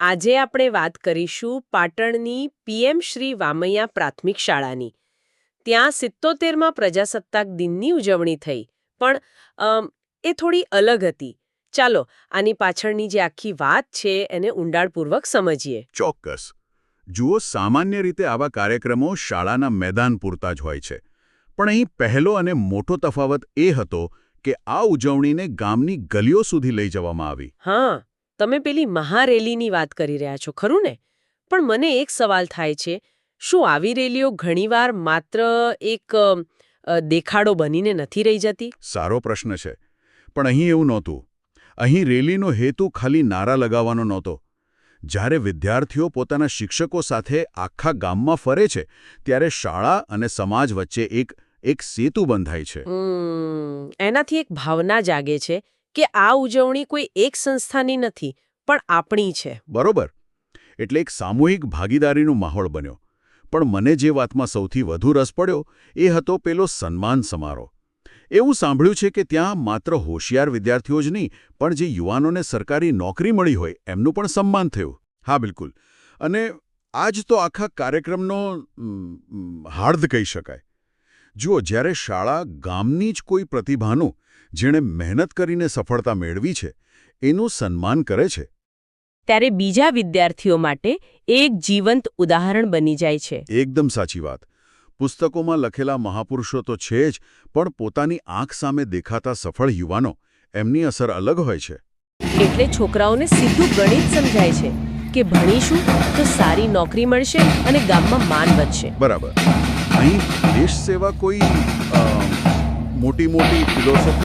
આજે આપણે વાત કરીશું પાટણની પીએમ શ્રી વામૈયા પ્રાથમિક શાળાની. ત્યાં સિત્તોતેરમાં પ્રજાસત્તાક દિનની ઉજવણી થઈ પણ એ થોડી અલગ હતી. ચાલો આની પાછળની જે આખી વાત છે એને ઊંડાણપૂર્વક સમજીએ. ચોક્કસ. જુઓ સામાન્ય રીતે આવા કાર્યક્રમો શાળાના મેદાન પૂરતા જ હોય છે. પણ અહીં પહેલો અને મોટો તફાવત એ હતો કે આ ઉજવણીને ગામની ગલીઓ સુધી લઈ જવામાં આવી. હા. તમે પેલી મહારેલીની વાત કરી રહ્યા છો ખરું ને? પણ મને એક સવાલ થાય છે શું આવી રેલીઓ ઘણીવાર માત્ર એક દેખાડો બનીને નથી રહી જતી? સારો પ્રશ્ન છે પણ અહીં એવું નહોતું. અહીં રેલીનો હેતુ ખાલી નારા લગાવવાનો નહોતો. જ્યારે વિદ્યાર્થીઓ પોતાના શિક્ષકો સાથે આખા ગામમાં ફરે છે ત્યારે શાળા અને સમાજ વચ્ચે એક એક સેતુ બંધાય છે. એનાથી એક ભાવના જાગે છે કે આ ઉજવણી કોઈ એક સંસ્થાની નથી, પણ આપણી છે. બરોબર. એટલે એક સામૂહિક ભાગીદારીનો માહોલ બન્યો. પણ મને જે વાતમાં સૌથી વધુ રસ પડ્યો, એ હતો પેલો સન્માન સમારોહ. એવું સાંભળ્યું છે કે ત્યાં માત્ર હોશિયાર વિદ્યાર્થીઓ જ નહીં, પણ જે યુવાનોને સરકારી નોકરી મળી હોય, એમનું પણ સન્માન થયું. હા, બિલકુલ. અને આ તો આખા કાર્યક્રમનો હાર્દ કહી શકાય. જુઓ જ્યારે શાળા ગામની જ કોઈ પ્રતિભાનું જેણે મહેનત કરીને સફળતા મેળવી છે એનું સન્માન કરે છે. ત્યારે બીજા વિદ્યાર્થીઓ માટે એક જીવંત ઉદાહરણ બની જાય છે. એકદમ સાચી વાત. પુસ્તકોમાં લખેલા મહાપુરુષો તો છે જ પણ પોતાની આંખ સામે દેખાતા સફળ યુવાનો એમની અસર અલગ હોય છે. એટલે છોકરાઓને સીધું ગણિત સમજાય છે કે ભણીશું તો સારી નોકરી મળશે અને ગામમાં માન વધશે. બરાબર. અહીં દેશ સેવા કોઈ મોટી મોટી ફિલોસોફી